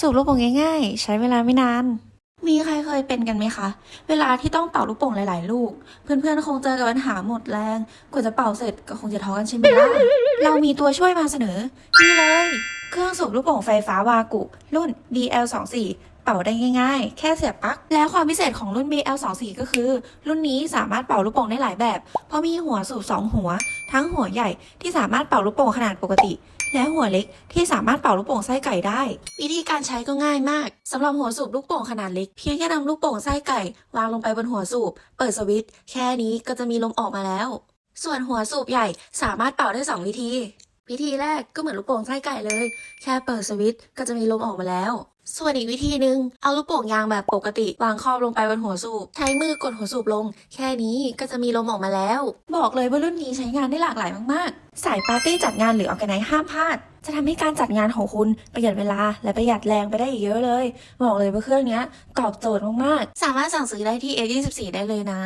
สูบลูกโป่งง่ายๆ ใช้เวลาไม่นาน มีใครเคยเป็นกันไหมคะ เวลาที่ต้องเป่าลูกโป่งหลาย ๆ ลูก เพื่อนๆ คงเจอกับปัญหาหมดแรง กว่าจะเป่าเสร็จก็คงจะท้อกันใช่ไหมล่ะ เรามีตัวช่วยมาเสนอ นี่เลย เครื่องสูบลูกโป่งไฟฟ้าวากุ รุ่น BL24 เป่าได้ง่ายๆ แค่เสียบปลั๊ก และความพิเศษของรุ่น BL24 ก็คือ รุ่นนี้สามารถเป่าลูกโป่งได้หลายแบบ เพราะมีหัวสูบสองหัว ทั้งหัวใหญ่ที่สามารถเป่าลูกโป่งขนาดปกติ และหัวเล็กที่สามารถเป่าลูกโป่งไส้ไก่ได้ วิธีการใช้ก็ง่ายมากสำหรับหัวสูบลูกโป่งขนาดเล็ก เพียงแค่นำลูกโป่งไส้ไก่ วางลงไปบนหัวสูบ เปิดสวิตช์แค่นี้ก็จะมีลมออกมาแล้ว ส่วนหัวสูบใหญ่สามารถเป่าได้สองวิธี วิธีแรกก็เหมือนลูกโป่งไส้ไก่เลย แค่เปิดสวิตช์ก็จะมีลมออกมาแล้ว ส่วนอีกวิธีหนึ่งเอาลูกโป่งยางแบบปกติ วางครอบลงไปบนหัวสูบ ใช้มือกดหัวสูบลง แค่นี้ก็จะมีลมออกมาแล้ว บอกเลยว่ารุ่นนี้ใช้งานได้หลากหลายมากๆ สายปาร์ตี้จัดงานหรือออกไนห้ามพลาด จะทำให้การจัดงานของคุณประหยัดเวลาและประหยัดแรงไปได้อีกเยอะเลย บอกเลยว่าเครื่องนี้ตอบโจทย์มากๆ สามารถสั่งซื้อได้ที่ A24 ได้เลยนะ